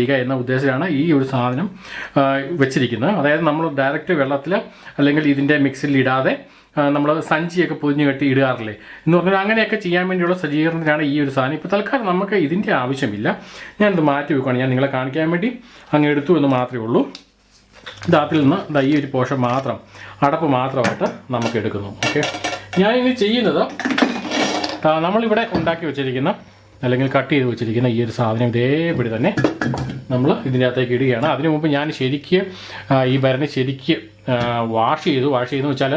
ചെയ്യുക എന്ന ഉദ്ദേശത്തിലാണ് ഈ ഒരു സാധനം വെച്ചിരിക്കുന്നത്. അതായത് നമ്മൾ ഡയറക്റ്റ് വെള്ളത്തിൽ അല്ലെങ്കിൽ ഇതിന്റെ മിക്സിൽ ഇടാതെ നമ്മൾ സഞ്ചിയൊക്കെ പൊതിഞ്ഞ് കെട്ടി ഇടാറില്ലേ? എന്ന് പറഞ്ഞാൽ അങ്ങനെയൊക്കെ ചെയ്യാൻ വേണ്ടിയുള്ള സജ്ജീകരണത്തിലാണ് ഈ ഒരു സാധനം. ഇപ്പോൾ തൽക്കാലം നമുക്ക് ഇതിന്റെ ആവശ്യമില്ല. ഞാനിത് മാറ്റി വെക്കുകയാണ് ഞാൻ നിങ്ങളെ കാണിക്കാൻ വേണ്ടി അങ്ങ് എടുത്തു എന്ന് മാത്രമേ ഉള്ളൂ. ഇതാത്തിൽ നിന്ന് ദാ ഈ ഒരു പോഷൻ മാത്രം അടപ്പ് മാത്രമായിട്ട് നമുക്ക് എടുക്കുന്നു. ഓക്കെ? ഞാനിനി ചെയ്യുന്നത് നമ്മളിവിടെ ഉണ്ടാക്കി വെച്ചിരിക്കുന്ന അല്ലെങ്കിൽ കട്ട് ചെയ്ത് വെച്ചിരിക്കുന്ന ഈ ഒരു സാധനം ഇതേപടി തന്നെ നമ്മൾ ഇതിന്റെ അകത്തേക്ക് ഇടുകയാണ്. അതിനു മുമ്പ് ഞാൻ ശരിക്ക് ഈ ഭരണി ശരിക്ക് വാഷ് ചെയ്തു. വാഷ് ചെയ്തെന്ന് വെച്ചാൽ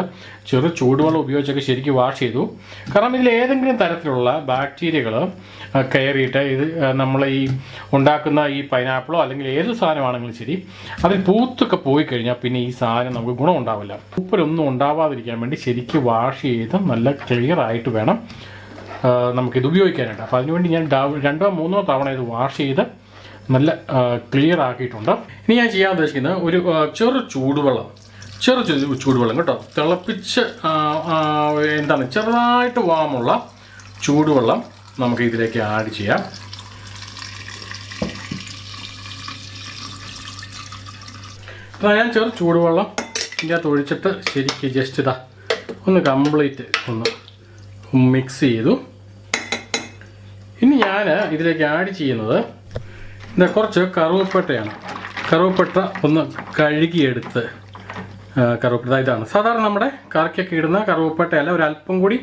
ചെറു ചൂടുവെള്ളം ഉപയോഗിച്ചൊക്കെ ശരിക്ക് വാഷ് ചെയ്തു. കാരണം ഇതിൽ ഏതെങ്കിലും തരത്തിലുള്ള ബാക്ടീരിയകൾ കയറിയിട്ട് ഇത് നമ്മൾ ഈ ഉണ്ടാക്കുന്ന ഈ പൈനാപ്പിളോ അല്ലെങ്കിൽ ഏത് സാധനമാണെങ്കിലും ശരി അതിൽ പൂത്തൊക്കെ പോയി കഴിഞ്ഞാൽ പിന്നെ ഈ സാധനം നമുക്ക് ഗുണം ഉണ്ടാവില്ല ഉണ്ടാവാതിരിക്കാൻ വേണ്ടി ശരിക്ക് വാഷ് ചെയ്ത് നല്ല ക്ലിയറായിട്ട് വേണം നമുക്കിത് ഉപയോഗിക്കാനായിട്ട്. അപ്പോൾ അതിനുവേണ്ടി ഞാൻ രണ്ടോ മൂന്നോ തവണ ഇത് വാഷ് ചെയ്ത് നല്ല ക്ലിയർ ആക്കിയിട്ടുണ്ട്. ഇനി ഞാൻ ചെയ്യാൻ ഉദ്ദേശിക്കുന്നത് ഒരു ചെറു ചൂടുവെള്ളം. ചെറു ചൂടുവെള്ളം കേട്ടോ. തിളപ്പിച്ച് എന്താണ് ചെറുതായിട്ട് വാമുള്ള ചൂടുവെള്ളം നമുക്ക് ഇതിലേക്ക് ആഡ് ചെയ്യാം. ഞാൻ ചെറു ചൂടുവെള്ളം ഇതിന്റെ അകത്ത് ഒഴിച്ചിട്ട് ശരിക്ക് ജസ്റ്റ് ഇതാ ഒന്ന് കംപ്ലീറ്റ് ഒന്ന് മിക്സ് ചെയ്തു. ഞാൻ ഇതിലേക്ക് ആഡ് ചെയ്യുന്നത് ഇതാ കുറച്ച് കറുവപ്പട്ടയാണ്. കറുവപ്പട്ട ഒന്ന് കഴുകിയെടുത്ത് കറുവപ്പട്ട. ഇതാണ്. സാധാരണ നമ്മുടെ കറിക്കൊക്കെ ഇടുന്ന കറുവപ്പട്ടയല്ല ഒരു അല്പം കൂടി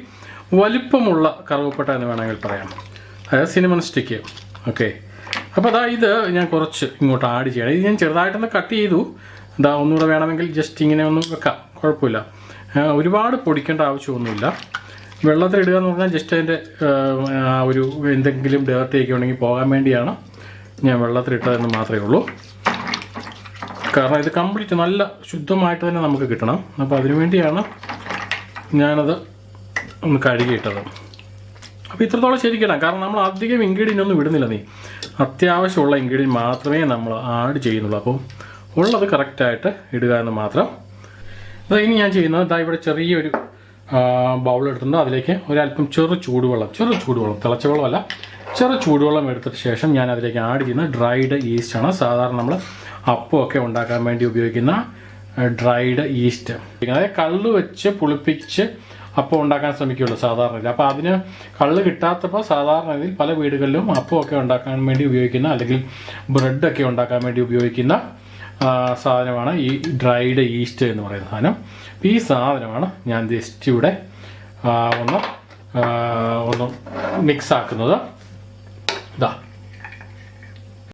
വലിപ്പമുള്ള കറുവപ്പട്ട എന്ന് വേണമെങ്കിൽ പറയാം. അതായത് സിനിമൺ സ്റ്റിക്ക് ഓക്കെ അപ്പോൾ അതാ ഇത് ഞാൻ കുറച്ച് ഇങ്ങോട്ട് ആഡ് ചെയ്യണം. ഇത് ഞാൻ ചെറുതായിട്ടൊന്ന് കട്ട് ചെയ്തു. ഇതാ ഒന്നുകൂടെ വേണമെങ്കിൽ ജസ്റ്റ് ഇങ്ങനെ ഒന്ന് വെക്കാം. കുഴപ്പമില്ല. ഒരുപാട് പൊടിക്കേണ്ട ആവശ്യമൊന്നുമില്ല. വെള്ളത്തിലിടുക എന്ന് പറഞ്ഞാൽ ജസ്റ്റ് അതിന്റെ ഒരു എന്തെങ്കിലും ഡേർട്ടിയൊക്കെ ഉണ്ടെങ്കിൽ പോകാൻ വേണ്ടിയാണ് ഞാൻ വെള്ളത്തിലിട്ടതെന്ന് മാത്രമേ ഉള്ളൂ. കാരണം ഇത് കംപ്ലീറ്റ് നല്ല ശുദ്ധമായിട്ട് തന്നെ നമുക്ക് കിട്ടണം. അപ്പോൾ അതിനു വേണ്ടിയാണ് ഞാനത് ഒന്ന് കഴുകിയിട്ടത്. അപ്പോൾ ഇത്രത്തോളം ശരിക്കണം കാരണം നമ്മൾ അധികം ഇൻഗ്രീഡിയന്റ് ഒന്നും ഇടുന്നില്ല നീ. അത്യാവശ്യമുള്ള ഇൻഗ്രീഡിയന്റ് മാത്രമേ നമ്മൾ ആഡ് ചെയ്യുന്നുള്ളൂ. അപ്പോൾ ഉള്ളത് കറക്റ്റായിട്ട് ഇടുക എന്ന് മാത്രം. അത് ഇനി ഞാൻ ചെയ്യുന്നത് ഇതാ ഇവിടെ ചെറിയൊരു ബൗൾ എടുത്തിട്ടുണ്ട് അതിലേക്ക് ഒരല്പം ചെറു ചൂടുവെള്ളം ചെറു ചൂടുവെള്ളം തിളച്ച വെള്ളമല്ല ചെറു ചൂടുവെള്ളം എടുത്തിട്ട് ശേഷം ഞാൻ അതിലേക്ക് ആഡ് ചെയ്യുന്ന ഡ്രൈഡ് ഈസ്റ്റ് ആണ്. സാധാരണ നമ്മൾ അപ്പമൊക്കെ ഉണ്ടാക്കാൻ വേണ്ടി ഉപയോഗിക്കുന്ന ഡ്രൈഡ് ഈസ്റ്റ് അതായത് കള്ള് വെച്ച് പുളിപ്പിച്ച് അപ്പം ഉണ്ടാക്കാൻ ശ്രമിക്കുകയുള്ളൂ സാധാരണ. അപ്പോൾ അതിന് കള്ള് കിട്ടാത്തപ്പോൾ സാധാരണ ഇതിൽ പല വീടുകളിലും അപ്പമൊക്കെ ഉണ്ടാക്കാൻ വേണ്ടി ഉപയോഗിക്കുന്ന അല്ലെങ്കിൽ ബ്രെഡൊക്കെ ഉണ്ടാക്കാൻ വേണ്ടി ഉപയോഗിക്കുന്ന സാധനമാണ് ഈ ഡ്രൈഡ് ഈസ്റ്റ് എന്ന് പറയുന്ന സാധനം. അപ്പോൾ ഈ സാധനമാണ് ഞാൻ ജസ്റ്റ് ഇവിടെ ഒന്ന് ഒന്ന് മിക്സ് ആക്കുന്നത്. ഇതാ